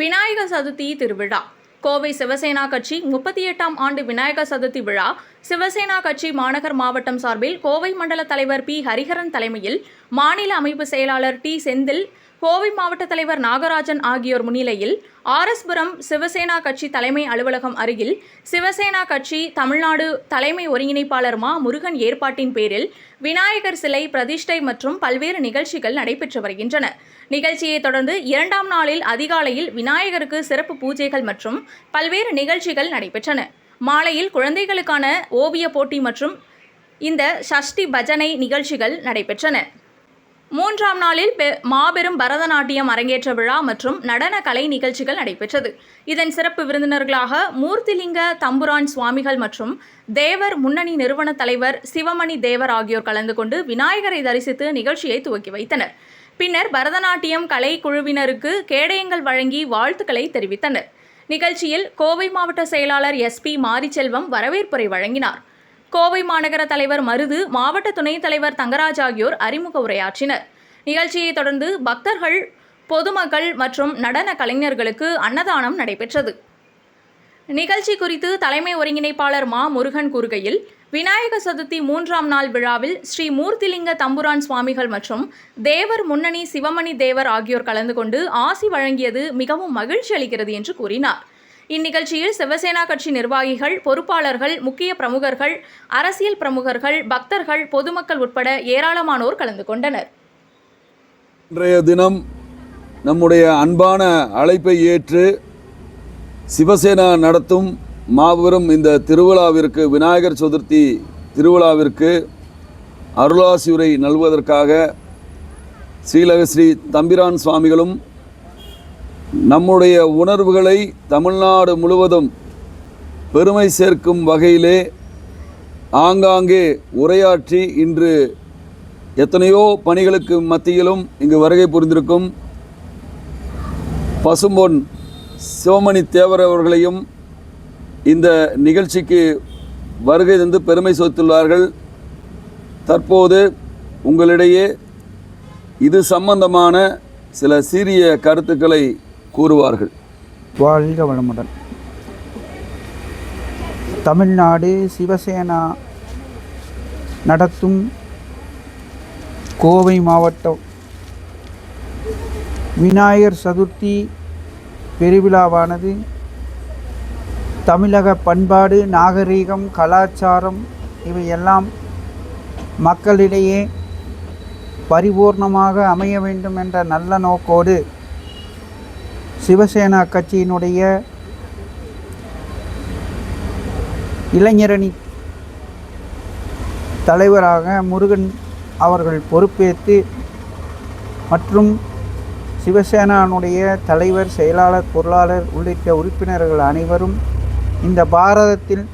விநாயகர் சதுர்த்தி திருவிழா. கோவை சிவசேனா கட்சி முப்பத்தி எட்டாம் ஆண்டு விநாயகர் சதுர்த்தி விழா. சிவசேனா கட்சி மாநகர் மாவட்டம் சார்பில் கோவை மண்டல தலைவர் பி. ஹரிஹரன் தலைமையில் மாநில அமைப்பு செயலாளர் டி. செந்தில் கோவை மாவட்ட தலைவர் நாகராஜன் ஆகியோர் முன்னிலையில் ஆர்எஸ்புரம் சிவசேனா கட்சி தலைமை அலுவலகம் அருகில் சிவசேனா கட்சி தமிழ்நாடு தலைமை ஒருங்கிணைப்பாளர் மா முருகன் ஏற்பாட்டின் பேரில் விநாயகர் சிலை பிரதிஷ்டை மற்றும் பல்வேறு நிகழ்ச்சிகள் நடைபெற்று வருகின்றன. நிகழ்ச்சியை தொடர்ந்து இரண்டாம் நாளில் அதிகாலையில் விநாயகருக்கு சிறப்பு பூஜைகள் மற்றும் பல்வேறு நிகழ்ச்சிகள் நடைபெற்றன. மாலையில் குழந்தைகளுக்கான ஓவிய போட்டி மற்றும் இந்த சஷ்டி பஜனை நிகழ்ச்சிகள் நடைபெற்றன. மூன்றாம் நாளில் பெ மாபெரும் பரதநாட்டியம் அரங்கேற்ற விழா மற்றும் நடன கலை நிகழ்ச்சிகள் நடைபெற்றது. இதன் சிறப்பு விருந்தினர்களாக மூர்த்திலிங்க தம்புரான் சுவாமிகள் மற்றும் தேவர் முன்னணி நிறுவன தலைவர் சிவமணி தேவர் ஆகியோர் கலந்து கொண்டு விநாயகரை தரிசித்து நிகழ்ச்சியை துவக்கி வைத்தனர். பின்னர் பரதநாட்டியம் கலை குழுவினருக்கு கேடயங்கள் வழங்கி வாழ்த்துக்களை தெரிவித்தனர். நிகழ்ச்சியில் கோவை மாவட்ட செயலாளர் எஸ்பி மாரிச்செல்வம் வரவேற்புரை வழங்கினார். கோவை மாநகர தலைவர் மருது மாவட்ட துணைத் தலைவர் தங்கராஜ் ஆகியோர் அறிமுக உரையாற்றினர். நிகழ்ச்சியைத் தொடர்ந்து பக்தர்கள் பொதுமக்கள் மற்றும் நடன கலைஞர்களுக்கு அன்னதானம் நடைபெற்றது. நிகழ்ச்சி குறித்து தலைமை ஒருங்கிணைப்பாளர் மா. முருகன் கூறுகையில் விநாயக சதுர்த்தி மூன்றாம் நாள் விழாவில் ஸ்ரீ மூர்த்திலிங்க தம்புரான் சுவாமிகள் மற்றும் தேவர் முன்னணி சிவமணி தேவர் ஆகியோர் கலந்து கொண்டு ஆசி வழங்கியது மிகவும் மகிழ்ச்சி அளிக்கிறது என்று கூறினார். இந்நிகழ்ச்சியில் சிவசேனா கட்சி நிர்வாகிகள் பொறுப்பாளர்கள் முக்கிய பிரமுகர்கள் அரசியல் பிரமுகர்கள் பக்தர்கள் பொதுமக்கள் உட்பட ஏராளமானோர் கலந்து கொண்டனர். இன்றைய தினம் நம்முடைய அன்பான அழைப்பை ஏற்று சிவசேனா நடத்தும் மாபெரும் இந்த திருவிழாவிற்கு விநாயகர் சதுர்த்தி திருவிழாவிற்கு அருளாசியுரை நல்வதற்காக ஸ்ரீலக ஸ்ரீ தம்பிரான் சுவாமிகளும் நம்முடைய உணர்வுகளை தமிழ்நாடு முழுவதும் பெருமை சேர்க்கும் வகையிலே ஆங்காங்கே உரையாற்றி இன்று எத்தனையோ பணிகளுக்கு மத்தியிலும் இங்கு வருகை புரிந்திருக்கும் பசும்பொன் சிவமணி தேவர் அவர்களையும் இந்த நிகழ்ச்சிக்கு வருகை தந்து பெருமை சேர்த்துள்ளார்கள். தற்போது உங்களிடையே இது சம்பந்தமான சில சீரிய கருத்துக்களை கூறுவார்கள். வாழ்க வளமுடன். தமிழ்நாடு சிவசேனா நடத்தும் கோவை மாவட்டம் விநாயகர் சதுர்த்தி பெருவிழாவானது தமிழக பண்பாடு நாகரீகம் கலாச்சாரம் இவையெல்லாம் மக்களிடையே பரிபூர்ணமாக அமைய வேண்டும் என்ற நல்ல நோக்கோடு சிவசேனா கட்சியினுடைய இளைஞரணி தலைவராக முருகன் அவர்கள் பொறுப்பேற்று மற்றும் சிவசேனானுடைய தலைவர் செயலாளர் பொருளாளர் உள்ளிட்ட உறுப்பினர்கள் அனைவரும் இந்த பாரதத்தில்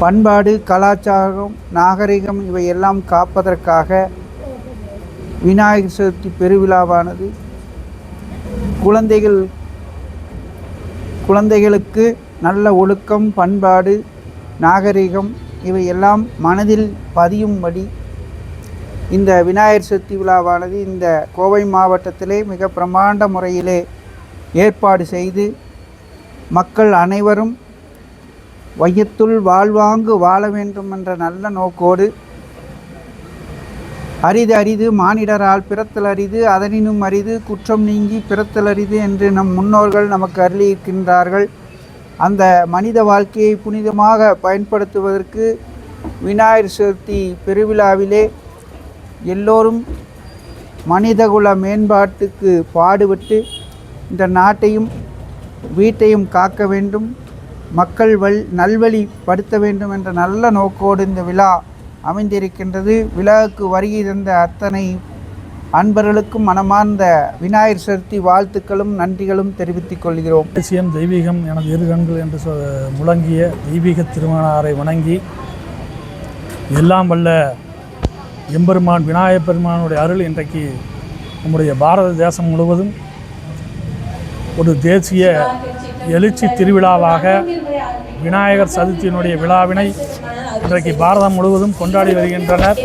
பண்பாடு கலாச்சாரம் நாகரிகம் இவையெல்லாம் காப்பதற்காக விநாயகர் சதுர்த்தி பெருவிழாவானது குழந்தைகள் குழந்தைகளுக்கு நல்ல ஒழுக்கம் பண்பாடு நாகரிகம் இவையெல்லாம் மனதில் பதியும்படி இந்த விநாயகர் சதுர்த்தி விழாவானது இந்த கோவை மாவட்டத்திலே மிக பிரமாண்ட முறையிலே ஏற்பாடு செய்து மக்கள் அனைவரும் வையத்துள் வாழ்வாங்கு வாழ வேண்டும் என்ற நல்ல நோக்கோடு அரிது அரிது மானிடரால் பிறத்தல் அரிது அதனினும் அரிது குற்றம் நீங்கி பிறத்தல் அரிது என்று நம் முன்னோர்கள் நமக்கு அருளியிருக்கின்றார்கள். அந்த மனித வாழ்க்கையை புனிதமாக பயன்படுத்துவதற்கு விநாயகர் சதுர்த்தி பெருவிழாவிலே எல்லோரும் மனிதகுல மேம்பாட்டுக்கு பாடுபட்டு இந்த நாட்டையும் வீட்டையும் காக்க வேண்டும். மக்கள் வல் நல்வழிப்படுத்த வேண்டும் என்ற நல்ல நோக்கோடு இந்த விழா அமைந்திருக்கின்றது. விழாவுக்கு வருகை தந்த அத்தனை அன்பர்களுக்கும் மனமார்ந்த விநாயகர் சதுர்த்தி வாழ்த்துக்களும் நன்றிகளும் தெரிவித்துக் கொள்கிறோம். தேசியம் தெய்வீகம் எனது இரு கண்கள் என்று சொ முழங்கிய தெய்வீக திருமணாரை வணங்கி எல்லாம் வல்ல எம்பெருமான் விநாயகப் பெருமானுடைய அருள் இன்றைக்கு நம்முடைய பாரத தேசம் முழுவதும் ஒரு தேசிய எழுச்சி திருவிழாவாக விநாயகர் சதுர்த்தியினுடைய விழாவினை இன்றைக்கு பாரதம் முழுவதும் கொண்டாடி வருகின்றனர்.